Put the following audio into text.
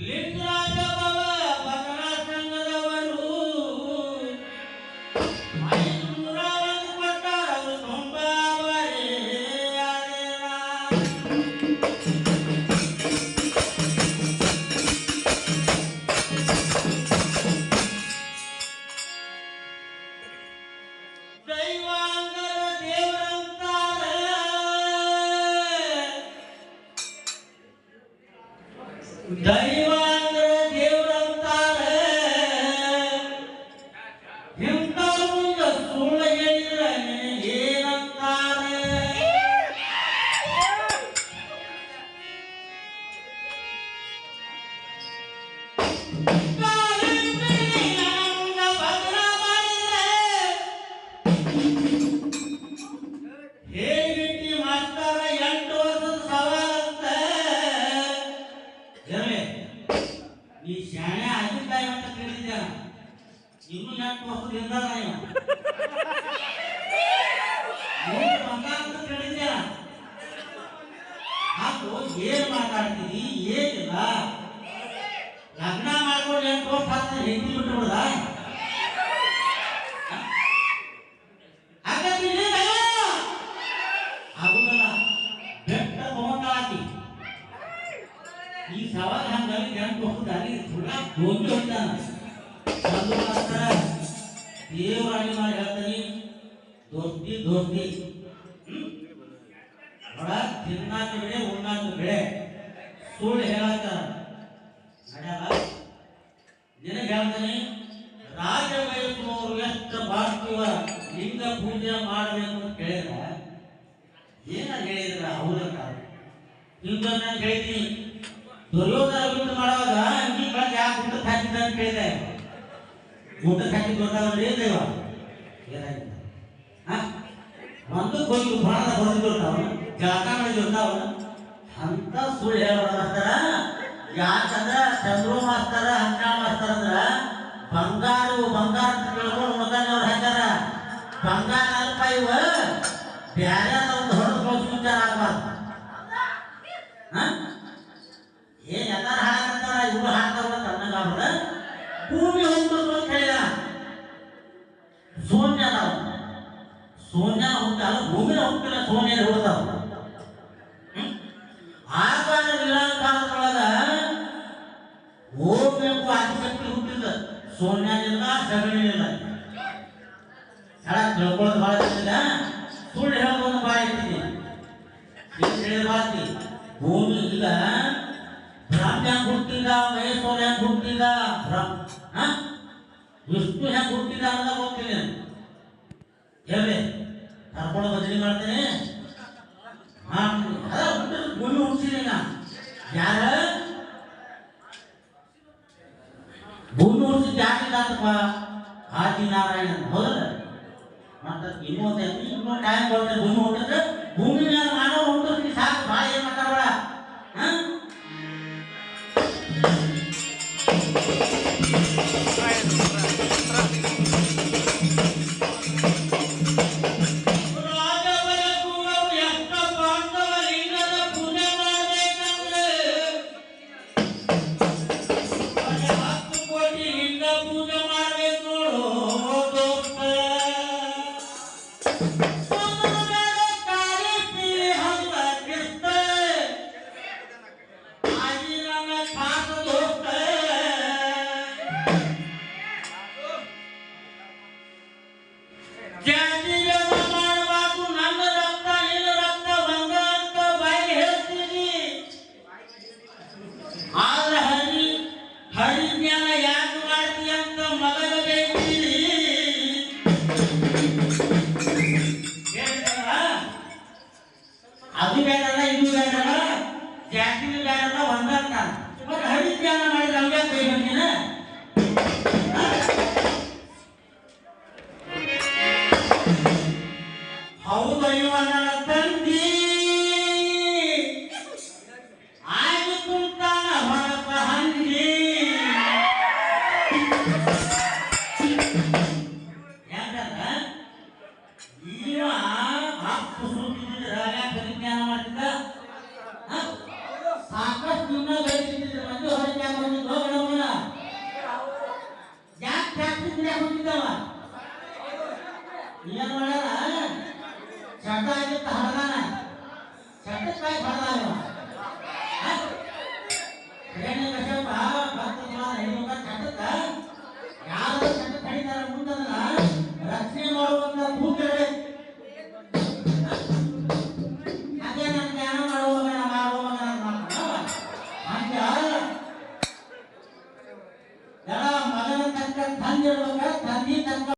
live ದೈವ ಅಂದ್ರೆ ನೀ ಶಾಣೆ ಆಗಿದ್ದಾಯ ಅಂತ ಕೇಳಿದ್ದೆ ಇನ್ನು ಎಂಟು ವರ್ಷದಿಂದ ನೀವು? ಮೂರು ಬಂಗಾರ ಅಂತ ಕೇಳಿದ್ದೆ ಹಾಕು ಏನ್ ಮಾತಾಡ್ತೀರಿ, ಏನಿಲ್ಲ? ಲಗ್ನ ಮಾಡ್ಕೊಂಡು ಎಂಟು ವರ್ಷ ಬಿಟ್ಟು ಬಿಡದ ಒಂದು ಮಾತ್ರ ದೇವರಾಣಿ ಮಾಡಿ ಹೇಳ್ತಾನೆ, ದೋಸ್ತಿ ದೋಸ್ತಿ? ನೋಡ, ತಿನ್ನಾಕ ಬೆಳೆ ಉಣ್ಣಾಕ ಬೆಳೆ ಸುಳ್ಳು ಹೇಳಾಕ ನಡೆಯಲ್ಲ. ನಿನಗೆ ಹೇಳ್ತಾನೆ ರಾಜ ಬಯಸುವವರು ಎಷ್ಟು ಬಾಳ್ತೀವ ಲಿಂಗ ಪೂಜೆ ಮಾಡಬೇಕು ಅಂತ ಕೇಳಿದ್ರೆ, ಏನ ಹೇಳಿದ್ರ ಅವರ ಹಿಂಗ ನಾನು ಹೇಳ್ತೀನಿ ದುರ್ಯೋಧನ ಮಾಡುವಾಗ ನೀ ಬಂದು ಯಾಕೆ ಊಟಕ್ಕೆ ಹಾಕಿದ್ದ ಅಂತ ಕೇಳಿದೆ. ಊಟಕ್ಕೆ ಹಾಕಿ ಗೊತ್ತಾಗಲ್ಲ ಏನ್ ದೇವ? ಏನಾಗಿಲ್ಲ. ಒಂದಕ್ಕೆ ಹೋಗಿ ಬಾಣದ ಹೊಡೆದಿರ್ತಾವ ಜಳಕ ಮಾಡಿದಿರ್ತಾವ ಅಂತ ಸುಳ್ಳು ಹೇಳೋದು ಯಾಕಂದ್ರೆ ಯಾಕಂದ್ರ ಚಂದ್ರು ಮಾಸ್ತರ ಹಂಗ ಮಾಸ್ತರ ಅಂದ್ರ ಬಂಗಾರ ಬಂಗಾರ ಅಂತ ತಿಳ್ಕೊಂಡು ಮಗನವ್ರು ಹಾಕ್ಯಾರ. ಬಂಗಾರ ಅಲ್ಪ ಇವ. ಬ್ಯಾರೆ ಒಂದು ಹೊಡೆದು ಕಳ್ಸಿ ವಿಚಾರ ಆಗ್ಬಾರ್ದು ಹಾ? ಏನ್ ಎಲ್ಲಾರು ಹಾಕಂತಾರ ಇವ್ರು ಹಾಕ್ತಾರ ತಣ್ಣಗ ಅವ್ರ ಭೂಮಿ ಹೋಗ್ಬೇಕು ಅಂತ ಹೇಳಿದ ಶೂನ್ಯ ಅದಾವ. ಶೂನ್ಯ ಹೋಗ್ತಾವ ಭೂಮಿ ಹುಟ್ಟಿಲ್ಲ ಶೂನ್ಯ ಹೋಗ್ತಾವ ಆಕಾರ ಕಾಲದೊಳಗ ಹೋಗ್ಬೇಕು ಆದಿಶಕ್ತಿ ಹುಟ್ಟಿದ ಶೂನ್ಯನಿಲ್ಲ ಸಗಣಿನಿಲ್ಲ ಹೇಳ ತಿಳ್ಕೊಳ್ಳೋದು ಭಾಳ ಇರ್ತದ ಸುಳ್ಳು ಹೇಳೋದು ಭಾಳ ಇರ್ತೀನಿ ಹೇಳಿದ ಹೇಳಿರ್ಬಾರ್ದು ಭೂಮಿ ಇಲ್ಲ ಬ್ರಾಹ್ಮ್ಯ ಹುಟ್ಟಿದ ಮಹೇಶ್ವರ ಹೆಂಗ್ ಹುಟ್ಟಿದ ಬ್ರಹ್ಮ? ವಿಷ್ಣು ಹೆಂಗ್ ಹುಟ್ಟಿದ ಅಂತ ಗೊತ್ತಿಲ್ಲ. ಹೇಳಿ ಕರ್ಕೊಂಡು ಭಜನೆ ಮಾಡ್ತೇನೆ. ಭೂಮಿ ಹುಟ್ಟಿಸಿದ ನಾ ಯಾರ? ಭೂಮಿ ಹುಟ್ಟಿದ ಯಾಕಿದ್ದಾತಪ್ಪ ಆದಿನಾರಾಯಣ ಹೌದಲ್ಲ? ಮತ್ತೆ ಇನ್ನೊಂದು ಇನ್ನೊಂದು ಟೈಮ್ ಬರ್ತದೆ ಭೂಮಿ ಹುಟ್ಟಿದ್ರೆ ಭೂಮಿ ಲಿಂಗ ಅದು ಬೇಡಲ್ಲ ಇದು ಬೇಡಲ್ಲ ಜಾತಿನೂ ಬೇಡಲ್ಲ ಒಂದ ಅಂತ ಮತ್ತೆ ಹರಿಜ್ಞಾನ ಮಾಡಿದ್ರೆ ಹಂಗೆ ಕೈ ಬಂದಿನ ಹೌದು ಅಯ್ಯೋ ನನ್ನ ತಂದಿ ಆಗಿ ಕುಂತಾನ ಹೊರಪ ಹಂದಿ